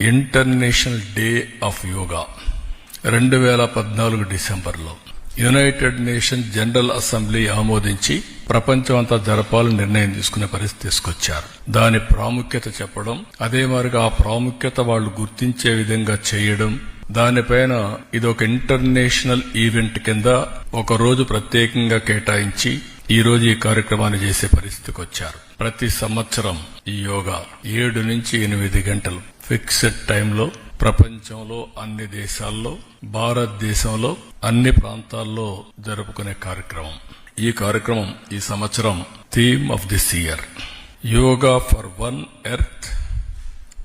International day of yoga రెండు వేల పద్నాలుగు డిసెంబర్లో. యునైటెడ్ నేషన్ జనరల్ అసెంబ్లీ ఆమోదించి ప్రపంచం అంతా జరపాలని నిర్ణయం తీసుకునే పరిస్థితి తీసుకొచ్చారు. దాని ప్రాముఖ్యత చెప్పడం అదే మరిగా ఆ ప్రాముఖ్యత వాళ్ళు గుర్తించే విధంగా చేయడం దానిపైన ఇది ఒక ఇంటర్నేషనల్ ఈవెంట్ కింద ఒక రోజు ప్రత్యేకంగా కేటాయించి ఈ రోజు ఈ కార్యక్రమాన్ని చేసే పరిస్థితికి వచ్చారు. ప్రతి సంవత్సరం ఈ యోగా ఏడు నుంచి ఎనిమిది గంటలు. ఫిక్స్డ్ టైంలో ప్రపంచంలో అన్ని దేశాల్లో భారతదేశంలో అన్ని ప్రాంతాల్లో జరుపుకునే కార్యక్రమం. ఈ కార్యక్రమం ఈ సంవత్సరం theme of this year. Yoga for one earth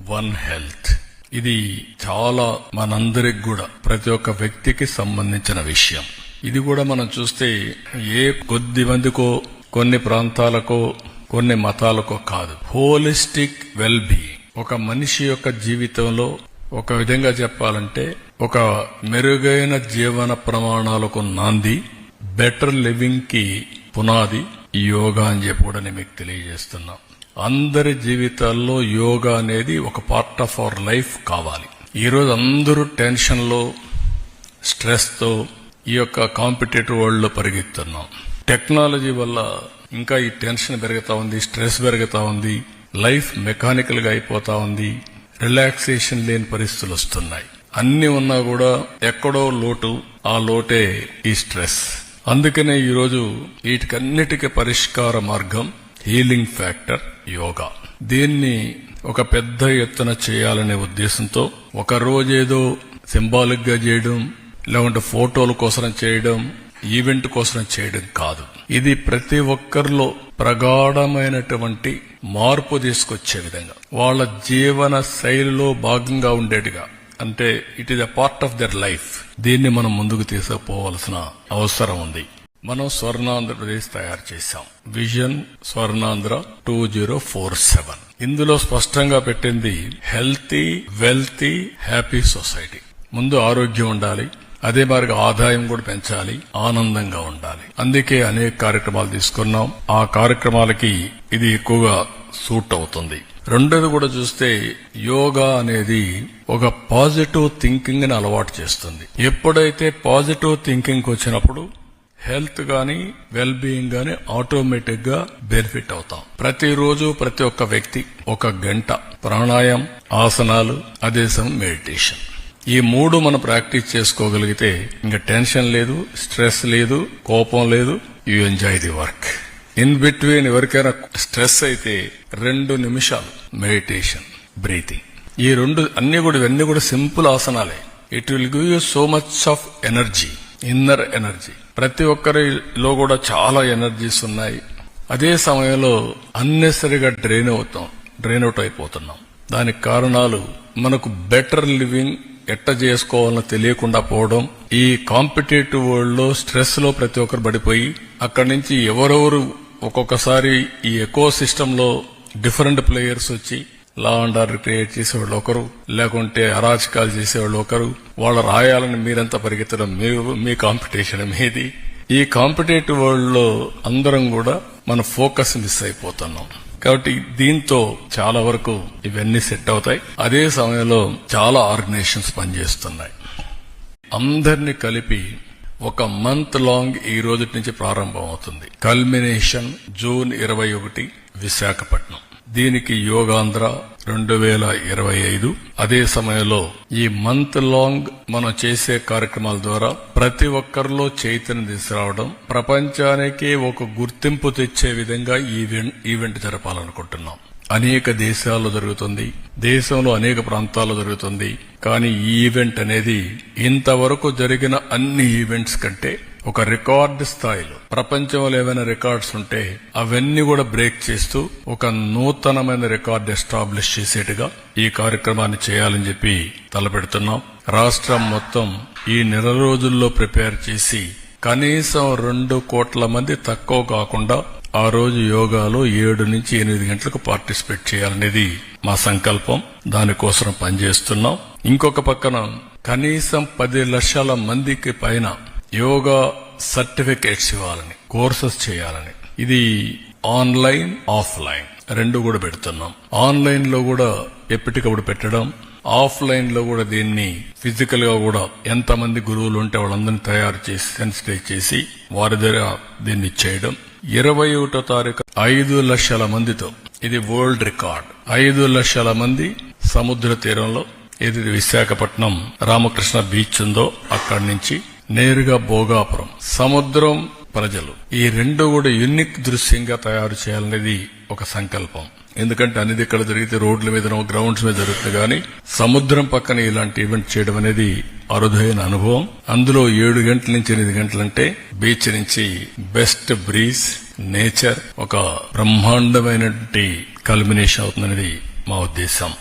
one health. ఇది చాలా మనందరికి కూడా ప్రతి ఒక్క వ్యక్తికి సంబంధించిన విషయం. ఇది కూడా మనం చూస్తే ఏ కొద్ది మందికో కొన్ని ప్రాంతాలకో కొన్ని మతాలకో కాదు. Holistic well being. ఒక మనిషి యొక్క జీవితంలో ఒక విధంగా చెప్పాలంటే ఒక మెరుగైన జీవన ప్రమాణాలకు నాంది బెటర్ లివింగ్కి పునాది ఈ యోగా అని చెప్పి కూడా నేను మీకు తెలియజేస్తున్నా. అందరి జీవితాల్లో యోగా అనేది ఒక పార్ట్ ఆఫ్ అవర్ లైఫ్ కావాలి. ఈరోజు అందరూ టెన్షన్లో స్ట్రెస్తో ఈ యొక్క కాంపిటేటివ్ వరల్డ్లో పరిగెత్తున్నాం. టెక్నాలజీ వల్ల ఇంకా ఈ టెన్షన్ పెరుగుతూ ఉంది స్ట్రెస్ పెరుగుతూ ఉంది. లైఫ్ మెకానికల్గా అయిపోతా ఉంది. రిలాక్సేషన్ లేని పరిస్థితులు వస్తున్నాయి. అన్ని ఉన్నా కూడా ఎక్కడో లోటు ఆ లోటే ఈ స్ట్రెస్. అందుకనే ఈరోజు వీటికన్నిటికీ పరిష్కార మార్గం హీలింగ్ ఫ్యాక్టర్ యోగా. దీన్ని ఒక పెద్ద ఎత్తున చేయాలనే ఉద్దేశంతో ఒక రోజేదో సింబాలిక్గా చేయడం లేకుంటే ఫోటోల కోసం చేయడం ఈవెంట్ కోసం చేయడం కాదు. ఇది ప్రతి ఒక్కరిలో ప్రగాఢమైనటువంటి మార్పు తీసుకొచ్చే విధంగా. వాళ్ళ జీవన శైలిలో భాగంగా ఉండేట్టుగా అంటే it is a part of their life దీన్ని మనం ముందుకు తీసుకుపోవాల్సిన అవసరం ఉంది. మనం స్వర్ణాంధ్రప్రదేశ్ తయారు చేశాం. Vision Swarnandhra two zero four seven ఇందులో స్పష్టంగా పెట్టింది హెల్తీ వెల్తీ హ్యాపీ సొసైటీ ముందు ఆరోగ్యం ఉండాలి. అదే మాదిరిగా ఆదాయం కూడా పెంచాలి ఆనందంగా ఉండాలి. అందుకే అనేక కార్యక్రమాలు తీసుకున్నాం. ఆ కార్యక్రమాలకి ఇది ఎక్కువగా సూట్ అవుతుంది. రెండోది కూడా చూస్తే యోగా అనేది ఒక పాజిటివ్ థింకింగ్ని అలవాటు చేస్తుంది. ఎప్పుడైతే పాజిటివ్ థింకింగ్ వచ్చినప్పుడు హెల్త్ గాని వెల్ బీయింగ్ గాని ఆటోమేటిక్గా బెనిఫిట్ అవుతాం. ప్రతిరోజు ప్రతి ఒక్క వ్యక్తి ఒక గంట ప్రాణాయామం ఆసనాలు అదే సమయం మెడిటేషన్. ఈ మూడు మనం ప్రాక్టీస్ చేసుకోగలిగితే ఇంకా టెన్షన్ లేదు స్ట్రెస్ లేదు కోపం లేదు you enjoy the work in between ఎవరికైనా స్ట్రెస్ అయితే రెండు నిమిషాలు మెడిటేషన్ బ్రీతింగ్ ఈ రెండు అన్ని కూడా ఇవన్నీ కూడా simple ఆసనాలే. It will give you so much of energy inner energy ప్రతి ఒక్కరిలో కూడా చాలా ఎనర్జీస్ ఉన్నాయి. అదే సమయంలో అన్నెసరిగా డ్రైన్ అవుతాం డ్రైన్ అవుట్ అయిపోతున్నాం. దానికి కారణాలు మనకు బెటర్ లివింగ్ ఎట్ట చేసుకోవాలని తెలియకుండా పోవడం ఈ కాంపిటేటివ్ వరల్డ్లో స్ట్రెస్లో ప్రతి ఒక్కరు పడిపోయి అక్కడి నుంచి ఎవరెవరు ఒక్కొక్కసారి ఈ ఎకో సిస్టమ్లో డిఫరెంట్ ప్లేయర్స్ వచ్చి లా అండ్ ఆర్డర్ క్రియేట్ చేసేవాళ్ళు ఒకరు లేకుంటే అరాచకాలు చేసేవాళ్ళు ఒకరు వాళ్ళు రాయాలని మీరంతా పరిగెత్తడం మీ కాంపిటీషన్ మీది. ఈ కాంపిటేటివ్ వరల్డ్లో అందరం కూడా మన ఫోకస్ మిస్ అయిపోతున్నాం. కాబట్టి దీంతో చాలా వరకు ఇవన్నీ సెట్ అవుతాయి. అదే సమయంలో చాలా ఆర్గనైజేషన్స్ పనిచేస్తున్నాయి. అందరిని కలిపి ఒక మంత్ లాంగ్ ఈ రోజు నుంచి ప్రారంభం అవుతుంది కల్మినేషన్ జూన్ ఇరవై ఒకటి విశాఖపట్నం. దీనికి యోగాంధ్ర రెండు వేల ఇరవై ఐదు అదే సమయంలో ఈ మంత్ లాంగ్ మనం చేసే కార్యక్రమాల ద్వారా ప్రతి ఒక్కరిలో చైతన్యం తీసుకురావడం ప్రపంచానికి ఒక గుర్తింపు తెచ్చే విధంగా ఈవెంట్ ఈవెంట్ జరపాలనుకుంటున్నాం. అనేక దేశాల్లో జరుగుతుంది దేశంలో అనేక ప్రాంతాల్లో జరుగుతుంది. కానీ ఈ ఈవెంట్ అనేది ఇంతవరకు జరిగిన అన్ని ఈవెంట్స్ కంటే ఒక రికార్డు స్థాయిలో ప్రపంచంలో ఏవైనా రికార్డ్స్ ఉంటే అవన్నీ కూడా బ్రేక్ చేస్తూ ఒక నూతనమైన రికార్డు ఎస్టాబ్లిష్ చేసేట్టుగా ఈ కార్యక్రమాన్ని చేయాలని చెప్పి తలపెడుతున్నాం. రాష్ట్రం మొత్తం ఈ నెల రోజుల్లో ప్రిపేర్ చేసి కనీసం రెండు కోట్ల మంది తక్కువ కాకుండా ఆ రోజు యోగాలో ఏడు నుంచి ఎనిమిది గంటలకు పార్టిసిపేట్ చేయాలనేది మా సంకల్పం. దానికోసం పనిచేస్తున్నాం. ఇంకొక పక్కన కనీసం పది లక్షల మందికి పైన యోగా సర్టిఫికేట్స్ ఇవ్వాలని కోర్సెస్ చేయాలని. ఇది ఆన్లైన్ ఆఫ్లైన్. రెండు కూడా పెడుతున్నాం. ఆన్లైన్లో కూడా ఎప్పటికప్పుడు పెట్టడం ఆఫ్లైన్లో కూడా దీన్ని ఫిజికల్గా కూడా ఎంతమంది గురువులు ఉంటే వాళ్ళందరినీ తయారు చేసి సెన్సిటైజ్ చేసి వారి దగ్గర దీన్ని చేయడం. ఇరవై ఒకటో తారీఖు ఐదు లక్షల మందితో ఇది వరల్డ్ రికార్డ్. ఐదు లక్షల మంది సముద్ర తీరంలో ఇది విశాఖపట్నం రామకృష్ణ బీచ్ ఉందో అక్కడి నుంచి నేరుగా భోగాపురం సముద్రం ప్రజలు. ఈ రెండు కూడా యూనిక్ దృశ్యంగా తయారు చేయాలనేది ఒక సంకల్పం. ఎందుకంటే అన్ని ఇక్కడ జరిగితే రోడ్ల మీద గ్రౌండ్స్ మీద జరుగుతుంది కానీ సముద్రం పక్కన ఇలాంటి ఈవెంట్ చేయడం అనేది అరుదైన అనుభవం. అందులో ఏడు గంటల నుంచి ఎనిమిది గంటలంటే బీచ్ నుంచి బెస్ట్ బ్రీజ్ నేచర్ ఒక బ్రహ్మాండమైనటువంటి కల్మినేషన్ అవుతుందనేది మా ఉద్దేశం.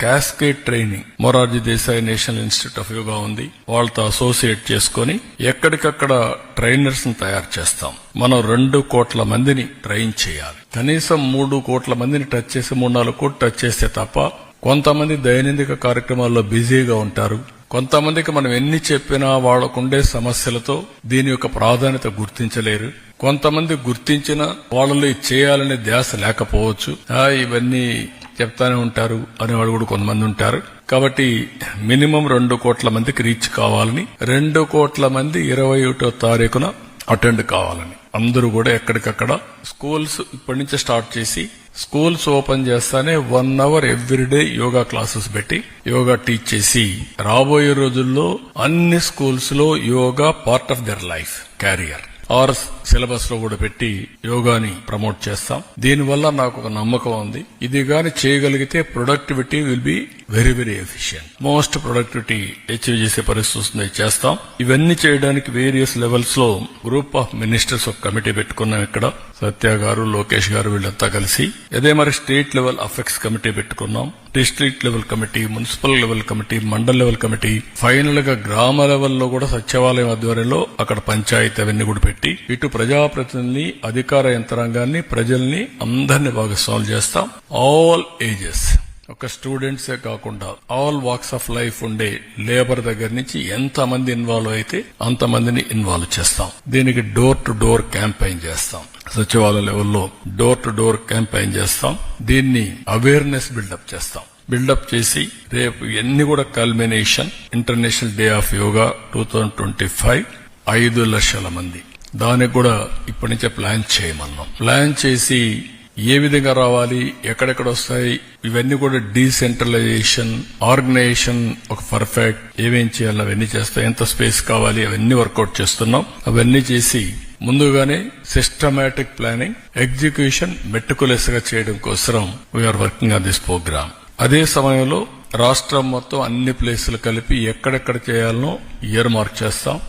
Cascade training Morarji Desai national institute of yoga ఉంది. వాళ్ళతో అసోసియేట్ చేసుకుని ఎక్కడికక్కడ ట్రైనర్స్ని తయారు చేస్తాం. మనం రెండు కోట్ల మందిని ట్రైన్ చేయాలి. కనీసం మూడు కోట్ల మందిని టచ్ చేసి మూడు నాలుగు కోట్లు టచ్ చేస్తే తప్ప కొంతమంది దైనందిక కార్యక్రమాల్లో బిజీగా ఉంటారు. కొంతమందికి మనం ఎన్ని చెప్పినా వాళ్ళకుండే సమస్యలతో దీని యొక్క ప్రాధాన్యత గుర్తించలేరు. కొంతమంది గుర్తించిన వాళ్ళలో చేయాలనే ధ్యాస లేకపోవచ్చు. ఇవన్నీ చెప్తానే ఉంటారు అనేవాడు కూడా కొంతమంది ఉంటారు. కాబట్టి మినిమం రెండు కోట్ల మందికి రీచ్ కావాలని రెండు కోట్ల మంది ఇరవై ఒకటో తారీఖున అటెండ్ కావాలని. అందరూ కూడా ఎక్కడికక్కడ స్కూల్స్ ఇప్పటి నుంచి స్టార్ట్ చేసి స్కూల్స్ ఓపెన్ చేస్తానే one hour everyday yoga classes పెట్టి యోగా టీచ్ చేసి రాబోయే రోజుల్లో అన్ని స్కూల్స్లో yoga part of their life career. Or సిలబస్లో కూడా పెట్టి యోగాని ప్రమోట్ చేస్తాం. దీనివల్ల నాకు ఒక నమ్మకం ఉంది. ఇది గాని చేయగలిగితే productivity will be very very efficient. Most productivity achieve చేసే పరిస్థితి వస్తుంది. చేస్తాం. ఇవన్నీ చేయడానికి వేరియస్ లెవెల్స్లో గ్రూప్ ఆఫ్ మినిస్టర్స్ ఒక కమిటీ పెట్టుకున్నాం ఇక్కడ. సత్య గారు లోకేష్ గారు వీళ్ళంతా కలిసి. అదే మరి స్టేట్ లెవెల్ అఫెక్ట్స్ కమిటీ పెట్టుకున్నాం. District level committee municipal level committee mandal level committee. ఫైనల్గా గ్రామ లెవెల్లో కూడా సచివాలయం ఆధ్వర్యంలో అక్కడ పంచాయతీ అవన్నీ కూడా పెట్టి ఇటు ప్రజాప్రతినిధుల్ని అధికార యంత్రాంగాన్ని ప్రజల్ని అందరినీ భాగస్వాములు చేస్తాం. ఆల్ ఏజెస్ ఒక స్టూడెంట్సే కాకుండా ఆల్ వాక్స్ ఆఫ్ లైఫ్ ఉండే లేబర్ దగ్గర నుంచి ఎంత మంది ఇన్వాల్వ్ అయితే అంతమందిని ఇన్వాల్వ్ చేస్తాం. దీనికి డోర్ టు డోర్ క్యాంపెయిన్ చేస్తాం. సచివాలయ లెవెల్లో డోర్ టు డోర్ క్యాంపెయిన్ చేస్తాం. దీన్ని అవేర్నెస్ బిల్డప్ చేస్తాం. బిల్డప్ చేసి రేపు ఎన్ని కూడా culmination international day of yoga two thousand twenty five ఐదు లక్షల మంది. దానికి కూడా ఇప్పటి నుంచే ప్లాన్ చేయమన్నాం. ప్లాన్ చేసి ఏ విధంగా రావాలి ఎక్కడెక్కడ వస్తాయి ఇవన్నీ కూడా డీసెంట్రలైజేషన్ ఆర్గనైజేషన్ ఒక పర్ఫెక్ట్ ఏమేం చేయాలి అవన్నీ చేస్తాయి ఎంత స్పేస్ కావాలి అవన్నీ వర్కౌట్ చేస్తున్నాం. అవన్నీ చేసి ముందుగానే సిస్టమేటిక్ ప్లానింగ్ ఎగ్జిక్యూషన్ మెట్టుకులెస్గా చేయడం కోసం we are working on this program అదే సమయంలో రాష్ట్రం మొత్తం అన్ని ప్లేసులు కలిపి ఎక్కడెక్కడ చేయాలనో ఇయర్ మార్క్ చేస్తాం.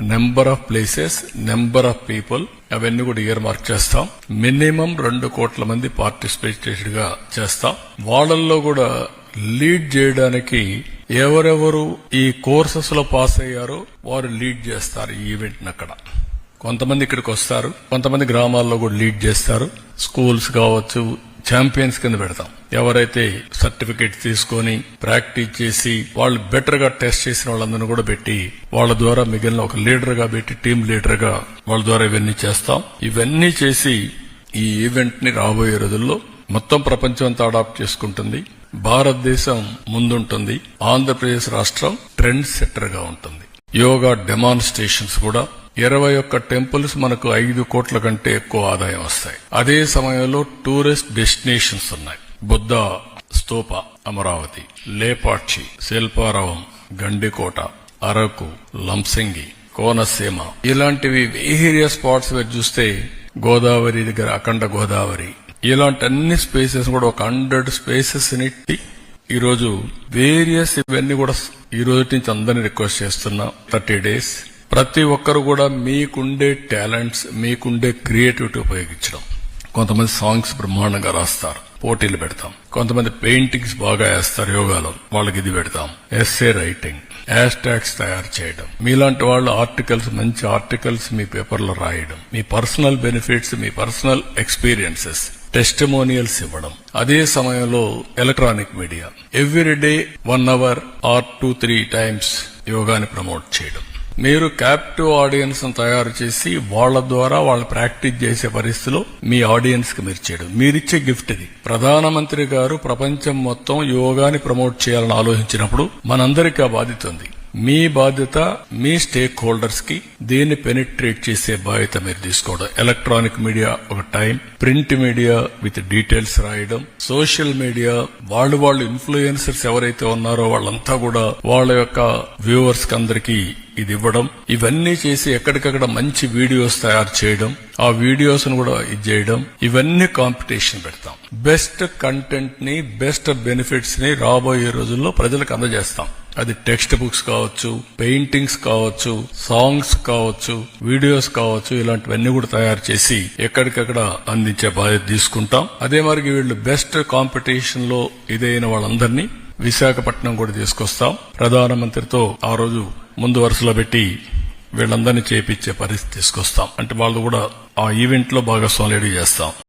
Number of places number of people అవన్నీ కూడా ఇయర్ మార్క్ చేస్తాం. మినిమం రెండు కోట్ల మంది పార్టిసిపేటెడ్గా చేస్తాం. వాళ్ళల్లో కూడా లీడ్ చేయడానికి ఎవరెవరు ఈ కోర్సెస్లో పాస్ అయ్యారో వారు లీడ్ చేస్తారు ఈ ఈవెంట్ అక్కడ. కొంతమంది ఇక్కడికి వస్తారు కొంతమంది గ్రామాల్లో కూడా లీడ్ చేస్తారు. స్కూల్స్ కావచ్చు ఛాంపియన్స్ కింద పెడతాం. ఎవరైతే సర్టిఫికేట్ తీసుకొని ప్రాక్టీస్ చేసి వాళ్ళు బెటర్గా టెస్ట్ చేసిన వాళ్ళందరినీ కూడా పెట్టి వాళ్ళ ద్వారా మిగిలిన ఒక లీడర్గా పెట్టి టీం లీడర్గా వాళ్ళ ద్వారా ఇవన్నీ చేస్తాం. ఇవన్నీ చేసి ఈ ఈవెంట్ని రాబోయే రోజుల్లో మొత్తం ప్రపంచం అంతా అడాప్ట్ చేసుకుంటుంది. భారతదేశం ముందుంటుంది. ఆంధ్రప్రదేశ్ రాష్ట్రం ట్రెండ్ సెట్టర్గా ఉంటుంది. యోగా డెమాన్స్ట్రేషన్స్ కూడా ఇరవై ఒక్క టెంపుల్స్ మనకు ఐదు కోట్ల కంటే ఎక్కువ ఆదాయం వస్తాయి. అదే సమయంలో టూరిస్ట్ డెస్టినేషన్స్ ఉన్నాయి. బుద్ధ స్తూప అమరావతి లేపాక్షి శిల్పారావం గండికోట అరకు లంసింగి కోనసీమ. ఇలాంటివి వేరియస్ స్పాట్స్ మీరు చూస్తే గోదావరి దగ్గర అఖండ గోదావరి. ఇలాంటి అన్ని స్పేసెస్ కూడా ఒక హండ్రెడ్ స్పేసెస్ని ఈరోజు వేరియస్ ఇవన్నీ కూడా ఈ రోజు నుంచి అందరిని రిక్వెస్ట్ చేస్తున్నా. Thirty days. ప్రతి ఒక్కరు కూడా మీకుండే టాలెంట్స్ మీకుండే క్రియేటివిటీ ఉపయోగించడం. కొంతమంది సాంగ్స్ బ్రహ్మాండంగా రాస్తారు పోటీలు పెడతాం. కొంతమంది పెయింటింగ్స్ బాగా వేస్తారు యోగాలో వాళ్ళకి ఇది పెడతాం. ఎస్ఏ రైటింగ్ హ్యాష్ ట్యాగ్స్ తయారు చేయడం. మీలాంటి వాళ్ళు ఆర్టికల్స్ మంచి ఆర్టికల్స్ మీ పేపర్లో రాయడం. మీ పర్సనల్ బెనిఫిట్స్ మీ పర్సనల్ ఎక్స్పీరియన్సెస్ టెస్టిమోనియల్స్ ఇవ్వడం. అదే సమయంలో electronic media. Every day one hour or two three times యోగాని ప్రమోట్ చేయడం. మీరు క్యాప్టివ్ ఆడియన్స్ తయారు చేసి వాళ్ళ ద్వారా వాళ్ళు ప్రాక్టీస్ చేసే పరిస్థితిలో మీ ఆడియన్స్కి మీరు చేయడం మీరిచ్చే గిఫ్ట్ ఇది. ప్రధానమంత్రి గారు ప్రపంచం మొత్తం యోగాని ప్రమోట్ చేయాలని ఆలోచించినప్పుడు మనందరికీ ఆ బాధ్యత ఉంది. మీ బాధ్యత మీ స్టేక్ హోల్డర్స్కి దీన్ని పెనిట్రేట్ చేసే బాధ్యత మీరు తీసుకోవడం. ఎలక్ట్రానిక్ మీడియా ఒక time print media with details రాయడం. సోషల్ మీడియా వాళ్ళు వాళ్ళు ఇన్ఫ్లుయెన్సర్స్ ఎవరైతే ఉన్నారో వాళ్ళంతా కూడా వాళ్ళ యొక్క వ్యూవర్స్కి అందరికీ ఇది ఇవ్వడం ఇవన్నీ చేసి ఎక్కడికక్కడ మంచి వీడియోస్ తయారు చేయడం ఆ వీడియోస్ను కూడా ఇది చేయడం ఇవన్నీ కాంపిటీషన్ పెడతాం. బెస్ట్ కంటెంట్ని బెస్ట్ బెనిఫిట్స్ని రాబోయే రోజుల్లో ప్రజలకు అందజేస్తాం. అది టెక్స్ట్ బుక్స్ కావచ్చు పెయింటింగ్స్ కావచ్చు సాంగ్స్ కావచ్చు వీడియోస్ కావచ్చు ఇలాంటివన్నీ కూడా తయారు చేసి ఎక్కడికక్కడ అందించే బాధ్యత తీసుకుంటాం. అదే మరి వీళ్ళు బెస్ట్ కాంపిటీషన్లో ఇదైన వాళ్ళందరినీ విశాఖపట్నం కూడా తీసుకొస్తాం. ప్రధానమంత్రితో ఆ రోజు ముందు వరుసలో పెట్టి వీళ్ళందరినీ చేపించే పరిస్థితి తీసుకొస్తాం. అంటే వాళ్ళు కూడా ఆ ఈవెంట్లో భాగస్వామ్యం చేస్తాం.